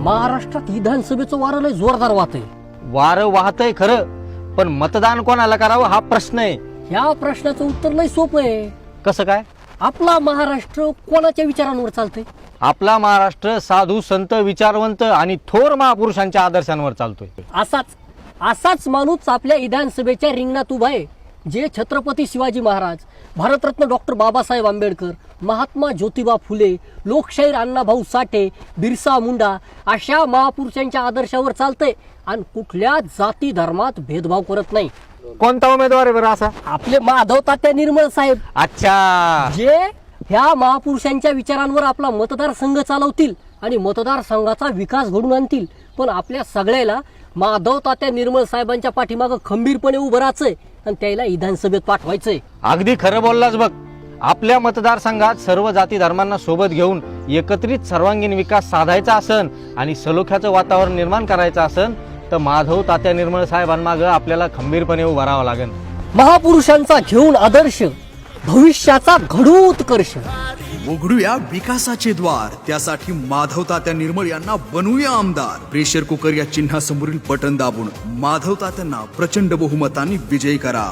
महाराष्ट्रात विधानसभेचं वारं लय जोरदार वाहत आहे वारं वाहतय खरं पण मतदान कोणाला करावं हा प्रश्न आहे. ह्या प्रश्नाचं उत्तर लय सोपं आहे. कसं काय? आपला महाराष्ट्र कोणाच्या विचारांवर चालतंय? आपला महाराष्ट्र साधू संत विचारवंत आणि थोर महापुरुषांच्या आदर्शांवर चालतोय. असाच असाच माणूस आपल्या विधानसभेच्या रिंगणात उभा आहे. जे छत्रपती शिवाजी महाराज भारतरत्न डॉक्टर बाबासाहेब आंबेडकर महात्मा ज्योतिबा फुले लोकशाहीर अण्णाभाऊ साठे बिरसा मुंडा अशा महापुरुषांच्या आदर्शावर चालतंय आणि कुठल्या जाती धर्मात भेदभाव करत नाही. कोणता उमेदवार आहे बरं असा? आपले माधव तात्या निर्मळ साहेब. अच्छा. जे ह्या महापुरुषांच्या विचारांवर आपला मतदारसंघ चालवतील आणि मतदारसंघाचा विकास घडून आणतील पण आपल्या सगळ्याला माधव तात्या निर्मळ साहेबांच्या पाठीमागं खंबीरपणे उभं राहायचंय. आणि त्याला विधानसभेत पाठवायचंय. अगदी खरं बोललाच बघ. आपल्या मतदारसंघात सर्व जाती धर्मांना सोबत घेऊन एकत्रित सर्वांगीण विकास साधायचा असन आणि सलोख्याचं वातावरण निर्माण करायचं असन तर माधव तात्या निर्मळ साहेबांमागं आपल्याला खंबीरपणे उभं राहावं लागेल. महापुरुषांचा घेऊन आदर्श भविष्याचा घडू उत्कर्ष उघडूया विकासाचे द्वार. त्यासाठी माधव तात्या निर्मळ यांना बनवूया आमदार. प्रेशर कुकर या चिन्हासमोरील बटन दाबून माधव तात्यांना प्रचंड बहुमताने विजयी करा.